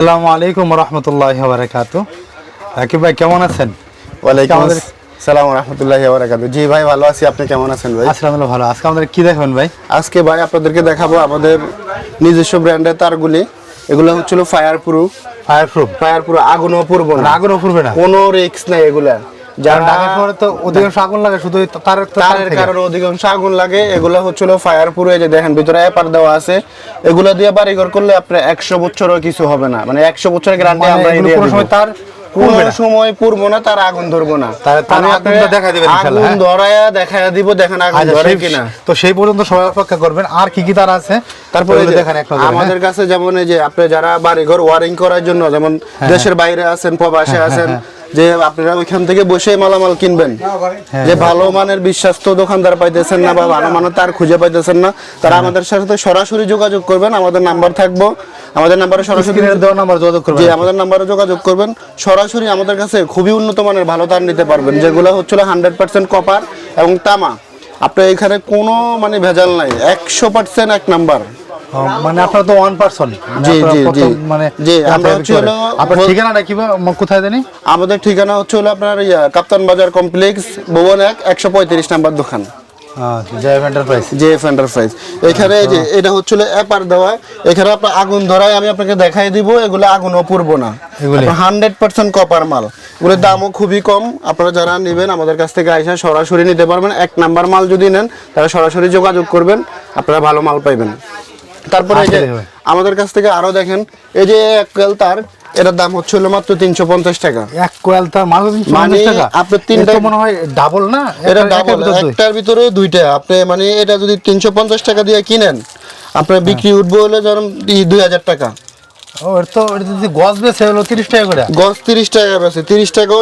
আসসালামু আলাইকুম রহমতুল্লাহ বারাকাতু রাকিব ভাই কেমন আছেন? ওয়ালাইকুম সালাম রহমতুল্লাহ বারাকাতু জি ভাই ভালো আছি। আপনি কেমন আছেন ভাই? আসসালাম ভালো। আজকে আমাদের কি দেখবেন ভাই? আজকে ভাই আপনাদেরকে দেখাবো আমাদের নিজস্ব ব্র্যান্ডের তারগুলি। এগুলো হচ্ছিল fire proof fire proof fire proof আগুনও পূর্ব না। আগুনও পূর্বে না। কোনো রিস্ক নাই এগুলা। যারা ঢাকা শহরে তো অধিকাংশ আগুন লাগে শুধু তার তারের কারণে অধিকাংশ আগুন লাগে। এগুলো হচ্ছিল ফায়ার এই যে দেখেন ভিতরে দেওয়া আছে। এগুলো দিয়ে বাড়িঘর করলে আপনার একশো বছরও কিছু হবে না। মানে একশো বছরের গ্যারান্টি আমরা দিয়ে কোনো সময় তার কোনো। সময় পুরবো না তার আগুন ধরবো না। তার- আগুনটা আপনাকে দেখায় দিবেন ইনশাআল্লাহ, আগুন হ্যাঁ? ধরায়া দেখায় দিব দেখেন আগুন আচ্ছা, ধরে কিনা। তো সেই পর্যন্ত সবাই অপেক্ষা করবেন। আর কি কি তার আছে তারপরে দেখেন এক নজরে, আমাদের হ্যাঁ? কাছে যেমন এই যে আপনি যারা বাড়ি ঘর ওয়ারিং করার জন্য যেমন দেশের বাইরে আছেন প্রবাসে আছেন যে আপনারা ওইখান থেকে বসে মালামাল কিনবেন। হ্যাঁ, যে ভালো মানের বিশ্বাস্ত দোকানদার পাইতেছেন না বা ভালো মানের তার খুঁজে পাইতেছেন না তারা হ্যাঁ। আমাদের সাথে সরাসরি যোগাযোগ করবেন আমাদের নাম্বার থাকব। আমাদের নাম্বারে সরাসরি দেওয়া নাম্বার যোগাযোগ করবেন আমাদের নাম্বারে যোগাযোগ করবেন। সরাসরি আমাদের কাছে খুবই উন্নত মানের ভালো তার নিতে পারবেন যেগুলো হচ্ছিল হান্ড্রেড পার্সেন্ট কপার এবং তামা। আপনার এখানে কোনো মানে ভেজাল নাই একশো পার্সেন্ট এক নাম্বার মানে আপনার তো ওয়ান পার্সন জি, জি, জি। মানে জি, আমরা হচ্ছে হলো- আপনার ঠিকানাটা কি কোথায় জানি? আমাদের ঠিকানা হচ্ছে হলো আপনার কাপ্তান বাজার কমপ্লেক্স ভুবন এক একশো পঁয়ত্রিশ নাম্বার দোকান। এখানে যে এটা হচ্ছে দেওয়া। এখানে আপনার আগুন ধরায় আমি আপনাকে দেখাই দিব এগুলো আগুনও পুরবো না। হান্ড্রেড পার্সেন্ট কপার মাল। এগুলোর দামও খুবই কম। আপনারা যারা নেবেন আমাদের কাছ থেকে আইসা সরাসরি নিতে পারবেন। এক নাম্বার মাল যদি নেন তারা সরাসরি যোগাযোগ করবেন। আপনারা ভালো মাল পাইবেন। তারপরে এই যে আমাদের কাছ থেকে আরও দেখেন এই যে এক কোয়েল তার এটার দাম হচ্ছে হলো মাত্র তিনশো পঞ্চাশ টাকা। এক কোয়াল তার তিনশো মানে আপনার তিনটা- মনে হয় ডাবল না? এটা ডাবল। একটার ভিতরে দুইটা। আপনি মানে এটা যদি তিনশো পঞ্চাশ টাকা দিয়ে কিনেন আপনার বিক্রি উঠবে হলে ধরুন দুই হাজার টাকা। তো গজ বেছে হলো তিরিশ টাকা করে? গজ তিরিশ টাকা বেছে তিরিশ টাকা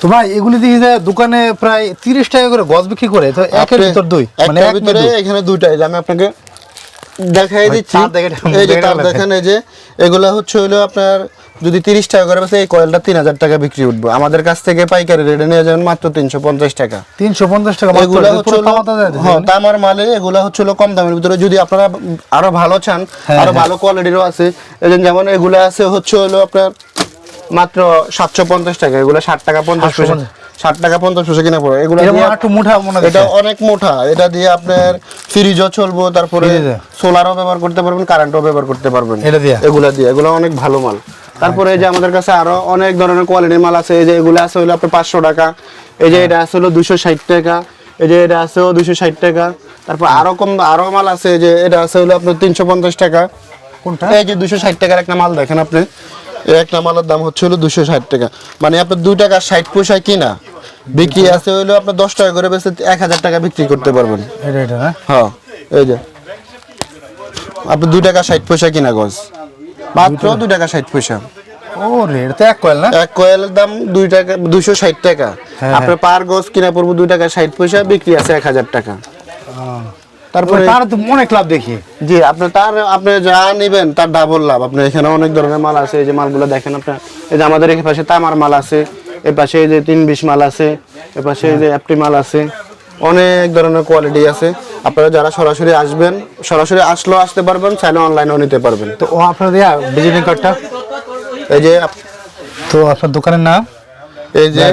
তো ভাই এগুলি দেখি যে দোকানে প্রায় তিরিশ টাকা করে গজ বিক্রি করে তো একের ভিতর দুই। মানে ভিতরে এখানে দুইটা এই আমি আপনাকে দেখাই দিচ্ছি। এই যে তার দেখেন এই যে এগুলা হচ্ছে হলো আপনার যদি তিরিশ টাকা করে এই কয়েলটা তিন হাজার টাকা বিক্রি উঠবে। আমাদের কাছ থেকে পাইকারি রেটে নিয়ে যাবেন মাত্র তিনশো পঞ্চাশ টাকা। তিনশো পঞ্চাশ টাকা মাত্র, এগুলা হচ্ছে হ্যাঁ, তামার মালে এগুলা হচ্ছে হলো কম দামের ভিতরে। যদি আপনারা আরও ভালো চান হ্যাঁ, আরও হ্যাঁ। ভালো কোয়ালিটিরও আছে যে যেমন এগুলা আছে হচ্ছে হলো আপনার মাত্র সাতশো পঞ্চাশ টাকা এগুলো ষাট টাকা পঞ্চাশ পয়সা। 750 ষাট টাকা পঞ্চাশ পয়সা কিনা পড়ে। এগুলো একটু মুঠা মনে এটা অনেক মোটা। এটা দিয়ে আপনার ফ্রিজও চলবো তারপরে সোলারও ব্যবহার করতে পারবেন কারেন্টও ব্যবহার করতে পারবেন। এটা দিয়ে? এগুলা দিয়ে এগুলো অনেক ভালো মাল। তারপরে এই যে আমাদের কাছে আরও অনেক ধরনের কোয়ালিটির মাল আছে। এই যে এগুলো আছে হলো আপনার পাঁচশো টাকা। এই যে এটা আছে হলো দুশো ষাট টাকা। এই যে এটা আছে দুশো ষাট টাকা। তারপর আরও কম আরও মাল আছে। যে এটা আছে হলো আপনার তিনশো পঞ্চাশ টাকা। কোনটা? এই যে দুশো ষাট টাকার একটা মাল দেখেন আপনি। একটা মালের দাম হচ্ছে হলো দুশো ষাট টাকা। মানে আপনার দুই টাকা ষাট পয়সা কিনা বিক্রি আছে হলো আপনার দশ টাকা করে বেশি এক হাজার টাকা বিক্রি করতে পারবেন। না হ্যাঁ? এই যে। আপনি দুই টাকা ষাট পয়সা কিনা গজ। মাত্র দুই টাকা। ষাট পয়সা। ও রে এটা তো এক কয়েল না? এক কয়েলের দাম দুই টাকা দুইশো ষাট টাকা। হ্যাঁ, আপনার পার গজ কিনা পড়ব দুই টাকা ষাট পয়সা বিক্রি আছে এক হাজার টাকা। তারপরে তার তো অনেক লাভ দেখি। জি আপনি তার আপনি যা নেবেন তার ডাবল লাভ। আপনার এখানে অনেক ধরনের মাল আছে এই যে মালগুলো দেখেন আপনার এই যে আমাদের এই পাশে তামার মাল আছে এ পাশে এই যে তিন বিশ মাল আছে এ পাশে এই যে অ্যাপটি মাল আছে অনেক ধরনের কোয়ালিটি আছে। আপনারা যারা সরাসরি আসবেন সরাসরি আসলেও আসতে পারবেন চাইলে অনলাইনেও নিতে পারবেন। তো ও আপনার দেয়া ভিজিটিং কার্ডটা এই যে তো আপনার দোকানের নাম? এই যে না?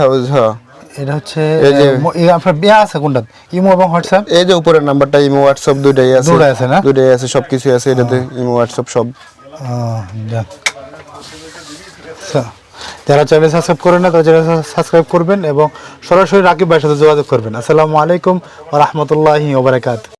হাউস হ্যাঁ। এটা হচ্ছে এই যে- আপনার বিয়া আছে কোনটা? ইমো এবং হোয়াটসঅ্যাপ? এই যে উপরের নাম্বারটা ইমো হোয়াটসঅ্যাপ দুইটাই আছে। দুইটাই আছে না? দুইটাই আছে সবকিছু আছে এটাতে ইমো হোয়াটসঅ্যাপ সব। যারা চ্যানেল সাবস্ক্রাইব করেন না তারা চ্যানেল সাবস্ক্রাইব করবেন এবং সরাসরি রাকিব ভাইয়ের সাথে যোগাযোগ করবেন। আসসালামু আলাইকুম ওয়া রাহমাতুল্লাহি ওয়া বারাকাতুহু।